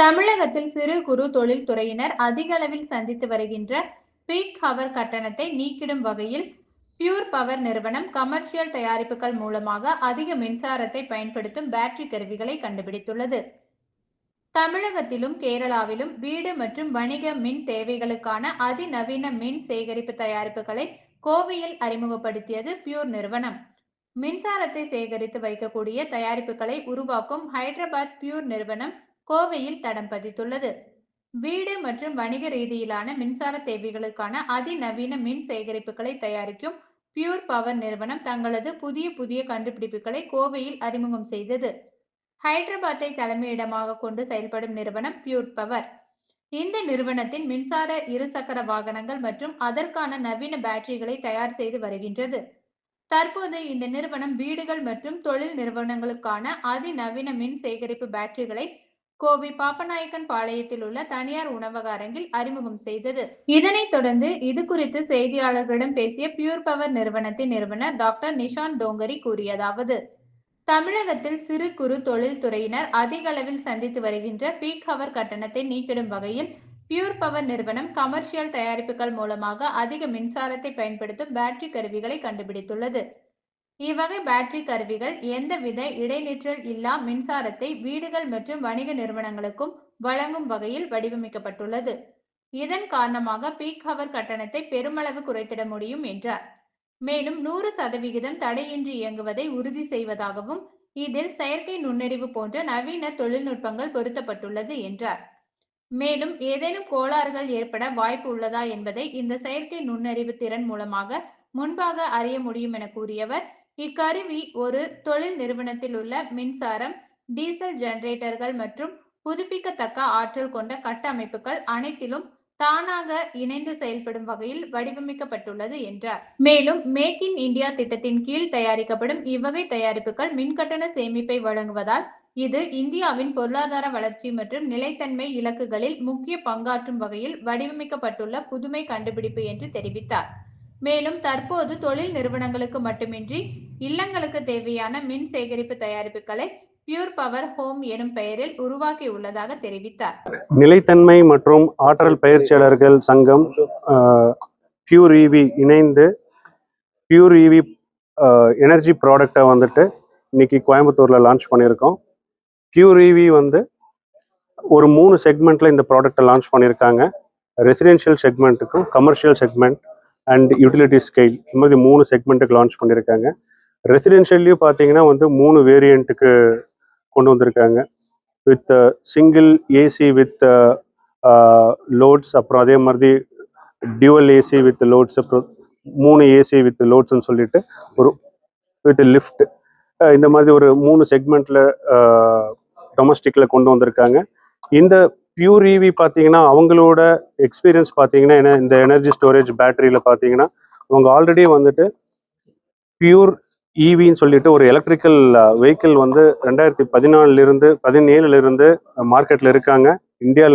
தமிழகத்தில் சிறு குறு தொழில் துறையினர் அதிக அளவில் சந்தித்து வருகின்ற பீக் ஹவர் கட்டணத்தை நீக்கிடும் வகையில் பியூர் பவர் நிறுவனம் கமர்ஷியல் தயாரிப்புகள் மூலமாக அதிக மின்சாரத்தை பயன்படுத்தும் பேட்டரி கருவிகளை கண்டுபிடித்துள்ளது. தமிழகத்திலும் கேரளாவிலும் வீடு மற்றும் வணிக மின் தேவைகளுக்கான அதிநவீன மின் சேகரிப்பு தயாரிப்புகளை கோவையில் அறிமுகப்படுத்தியது பியூர் நிறுவனம். மின்சாரத்தை சேகரித்து வைக்கக்கூடிய தயாரிப்புகளை உருவாக்கும் ஹைதராபாத் பியூர் நிறுவனம் கோவையில் தடம் பதித்துள்ளது. வீடு மற்றும் வணிக ரீதியிலான மின்சார தேவைகளுக்கான அதிநவீன மின் சேகரிப்புகளை தயாரிக்கும் பியூர் பவர் நிறுவனம் தங்களது புதிய புதிய கண்டுபிடிப்புகளை கோவையில் அறிமுகம் செய்தது. ஹைதராபாத்தை தலைமையிடமாக கொண்டு செயல்படும் நிறுவனம் பியூர் பவர் இந்த நிறுவனத்தின் மின்சார இருசக்கர வாகனங்கள் மற்றும் அதற்கான நவீன பேட்டரிகளை தயார் செய்து வருகின்றது. தற்போது இந்த நிறுவனம் வீடுகள் மற்றும் தொழில் நிறுவனங்களுக்கான அதிநவீன மின் சேகரிப்பு பேட்டரிகளை கோவை பாப்பநாயக்கன் பாளையத்தில் உள்ள தனியார் உணவக அரங்கில் அறிமுகம் செய்தது. இதனைத் தொடர்ந்து இது குறித்து செய்தியாளர்களிடம் பேசிய பியூர் பவர் நிறுவனத்தின் நிறுவனர் டாக்டர் நிஷாந்த் டோங்கரி கூறியதாவது தமிழகத்தில் சிறு குறு தொழில்துறையினர் அதிக அளவில் சந்தித்து வருகின்ற பீக் ஹவர் கட்டணத்தை நீக்கிடும் வகையில் பியூர் பவர் நிறுவனம் கமர்ஷியல் தயாரிப்புகள் மூலமாக அதிக மின்சாரத்தை பயன்படுத்தும் பேட்டரி கருவிகளை கண்டுபிடித்துள்ளது. இவ்வகை பேட்டரி கருவிகள் எந்தவித இடைநிற்றல் இல்லா மின்சாரத்தை வீடுகள் மற்றும் வணிக நிறுவனங்களுக்கும் வழங்கும் வகையில் வடிவமைக்கப்பட்டுள்ளது. இதன் காரணமாக பீக் ஹவர் கட்டணத்தை பெருமளவு குறைத்திட முடியும் என்றார். மேலும் நூறு சதவிகிதம் தடையின்றி இயங்குவதை உறுதி செய்வதாகவும் இதில் செயற்கை நுண்ணறிவு போன்ற நவீன தொழில்நுட்பங்கள் பொருத்தப்பட்டுள்ளது என்றார். மேலும் ஏதேனும் கோளாறுகள் ஏற்பட வாய்ப்பு உள்ளதா என்பதை இந்த செயற்கை நுண்ணறிவு திறன் மூலமாக முன்பாக அறிய முடியும் என கூறியவர் இக்கருவி ஒரு தொழில் நிறுவனத்தில் உள்ள மின்சாரம் டீசல் ஜெனரேட்டர்கள் மற்றும் புதுப்பிக்கத்தக்க ஆற்றல் கொண்ட கட்டமைப்புகள் அனைத்திலும் தானாக இணைந்து செயல்படும் வகையில் வடிவமைக்கப்பட்டுள்ளது என்றார். மேலும் மேக் இன் இந்தியா திட்டத்தின் கீழ் தயாரிக்கப்படும் இவ்வகை தயாரிப்புகள் மின்கட்டண சேமிப்பை வழங்குவதால் இது இந்தியாவின் பொருளாதார வளர்ச்சி மற்றும் நிலைத்தன்மை இலக்குகளில் முக்கிய பங்காற்றும் வகையில் வடிவமைக்கப்பட்டுள்ள புதுமை கண்டுபிடிப்பு என்று தெரிவித்தார். மேலும் தற்போது தொழில் நிறுவனங்களுக்கு மட்டுமின்றி இல்லங்களுக்கு தேவையான மின் சேகரிப்பு தயாரிப்புகளை பியூர் பவர் ஹோம் எனும் பெயரில் உருவாக்கி உள்ளதாக தெரிவித்தார். நிலைத்தன்மை மற்றும் ஆற்றல் பயிற்சியாளர்கள் சங்கம் பியூர் இவி இணைந்து பியூர் இவி எனர்ஜி ப்ராடக்டை வந்துட்டு இன்னைக்கு கோயம்புத்தூரில் லான்ச் பண்ணியிருக்கோம். பியூர் இவி வந்து ஒரு மூணு செக்மெண்ட்டில் இந்த ப்ராடக்டை லான்ச் பண்ணியிருக்காங்க. Residential செக்மெண்ட்டுக்கும் commercial segment and utility scale இந்த மாதிரி மூணு செக்மெண்ட்டுக்கு லான்ச் பண்ணியிருக்காங்க ரெசிடென்ஷியல்லையும் பார்த்தீங்கன்னா வந்து மூணு வேரியண்ட்டுக்கு கொண்டு வந்திருக்காங்க. With single AC with loads அப்புறம் அதே மாதிரி டியூவல் ஏசி வித் லோட்ஸ் அப்புறம் மூணு ஏசி வித் லோட்ஸ்ன்னு சொல்லிட்டு ஒரு வித் லிஃப்ட் இந்த மாதிரி ஒரு மூணு செக்மெண்ட்டில் டொமஸ்டிக்கில் கொண்டு வந்திருக்காங்க. இந்த பியூர் இவி பார்த்தீங்கன்னா அவங்களோட எக்ஸ்பீரியன்ஸ் பார்த்தீங்கன்னா என்ன இந்த எனர்ஜி ஸ்டோரேஜ் பேட்டரியில் பார்த்தீங்கன்னா அவங்க ஆல்ரெடி வந்துட்டு பியூர் இவின்னு சொல்லிட்டு ஒரு எலக்ட்ரிக்கல் வெஹிக்கிள் வந்து ரெண்டாயிரத்தி பதினாலிருந்து பதினேழுலேருந்து மார்க்கெட்டில் இருக்காங்க. இந்தியாவில்